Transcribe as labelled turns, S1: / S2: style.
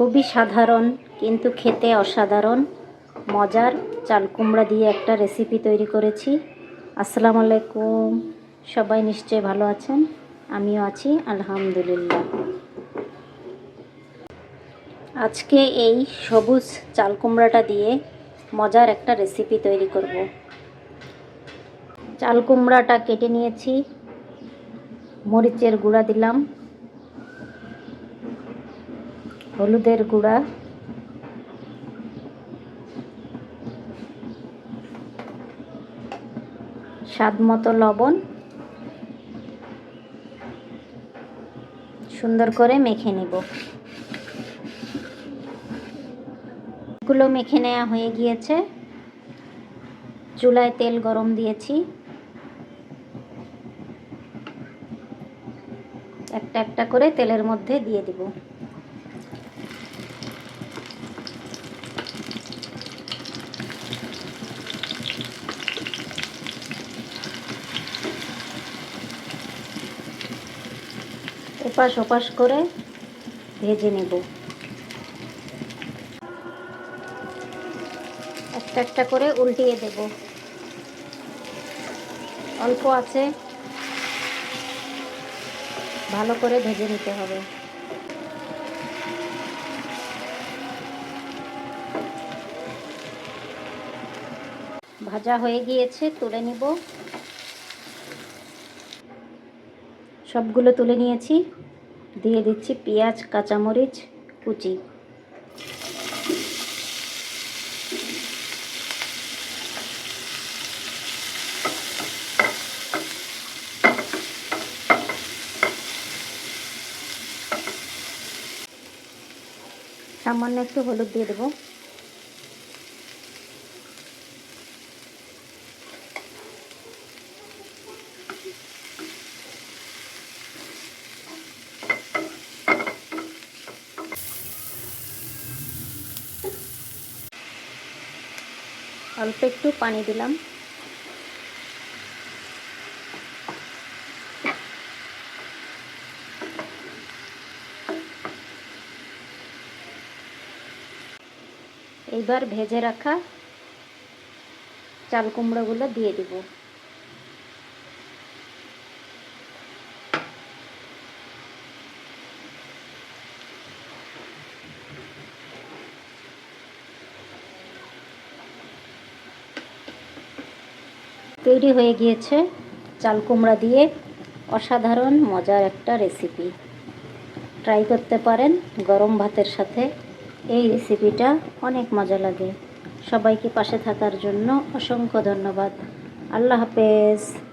S1: খুবই সাধারণ, কিন্তু খেতে অসাধারণ। মজার, চাল কুমড়া দিয়ে একটা রেসিপি তৈরি করেছি। আসসালামু আলাইকুম। সবাই নিশ্চয়ই ভালো আছেন? আমিও আছি, আলহামদুলিল্লাহ। আজকে এই সবুজ চাল কুমড়াটা দিয়ে মজার একটা রেসিপি তৈরি করব। চাল কুমড়াটা কেটে নিয়েছি, মরিচের গুঁড়া দিলাম। হলুদের গুঁড়া। স্বাদ মতো লবণ। সুন্দর করে মেখে নেব। গুলো মেখে নেওয়া হয়ে গিয়েছে। চুলায় তেল গরম দিয়েছি। একটা একটা করে তেলের মধ্যে দিয়ে দিব। এপাশ ওপাশ করে ভেজে নেব। একটা একটা করে উল্টিয়ে দেব। অল্প আছে। ভালো করে ভেজে নিতে হবে। ভাজা হয়ে গিয়েছে, তুলে নিব। সবগুলো তুলে নিয়েছি। দিয়ে দিচ্ছি পেঁয়াজ কাঁচামরিচ কুচি। সামান্য একটু হলুদ দিয়ে দেবো। অল্প একটু পানি দিলাম। এইবার ভেজে রাখা চাল কুমড়োগুলো দিয়ে দিব। তৈরি হয়ে গিয়েছে চাল কুমড়া দিয়ে অসাধারণ, মজার একটা রেসিপি ট্রাই করতে পারেন গরম ভাতের সাথে। এই রেসিপিটা অনেক মজা লাগে। সবাইকে পাশে থাকার জন্য অসংখ্য ধন্যবাদ। আল্লাহ হাফেজ।